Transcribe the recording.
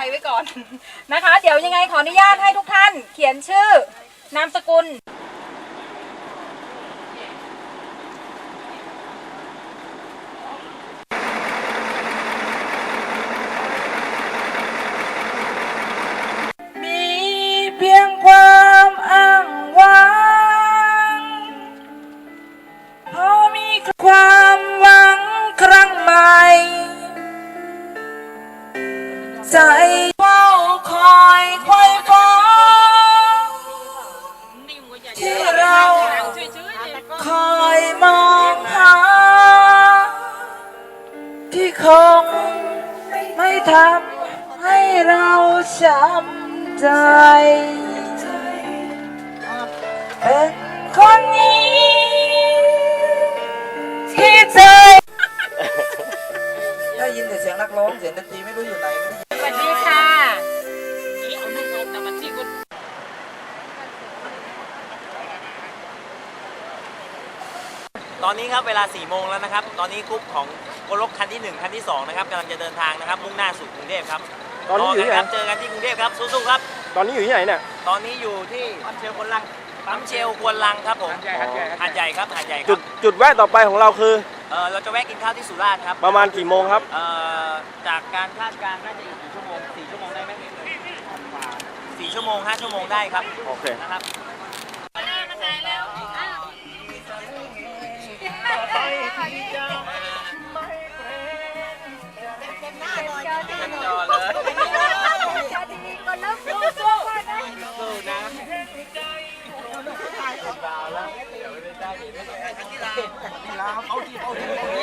ภัยไว้ก่อน นะคะ เดี๋ยวยังไงขออนุญาตให้ทุกท่าน เขียนชื่อนามสกุล มีเพียงความอ้างว้างพอมีความ คอยมองหาที่คงไม่ทำให้เราช้ำใจ เป็นคนนี้ ที่ใจ ได้ยินแต่เสียงนักร้องเสียงดนตรีไม่รู้อยู่ไหน ตอนนี้ครับเวลา4โมงแล้วนะครับ ตอนนี้กรุ๊ปของโกลกคันที่ 1 คันที่ 2 นะครับกำลังจะเดินทางนะครับ มุ่งหน้าสู่กรุงเทพครับตอนนี้อยู่ที่ไหน รกัครับเจอกันที่กรุงเทพครับสู้ๆครับ ตอนนี้อยู่ที่ไหนเนี่ย ตอนนี้อยู่ที่ปั๊มเชลควนลังปั๊มเชลควนลังครับผมหาดใหญ่ครับหาดใหญ่คจุรัดบจุดแวะต่อไปของเราคือเออเราจะแวะกินข้าวที่สุราษฎร์ครับประมาณกี่โมงครับ เอ่อจากการคาดการณ์น่าจะอีกกี่ชั่วโมงสี่ชั่วโมงได้ไหมสี่ชั่วโมงห้าชั่วโมงได้ครับโอเค นะครับ โอเคดีแ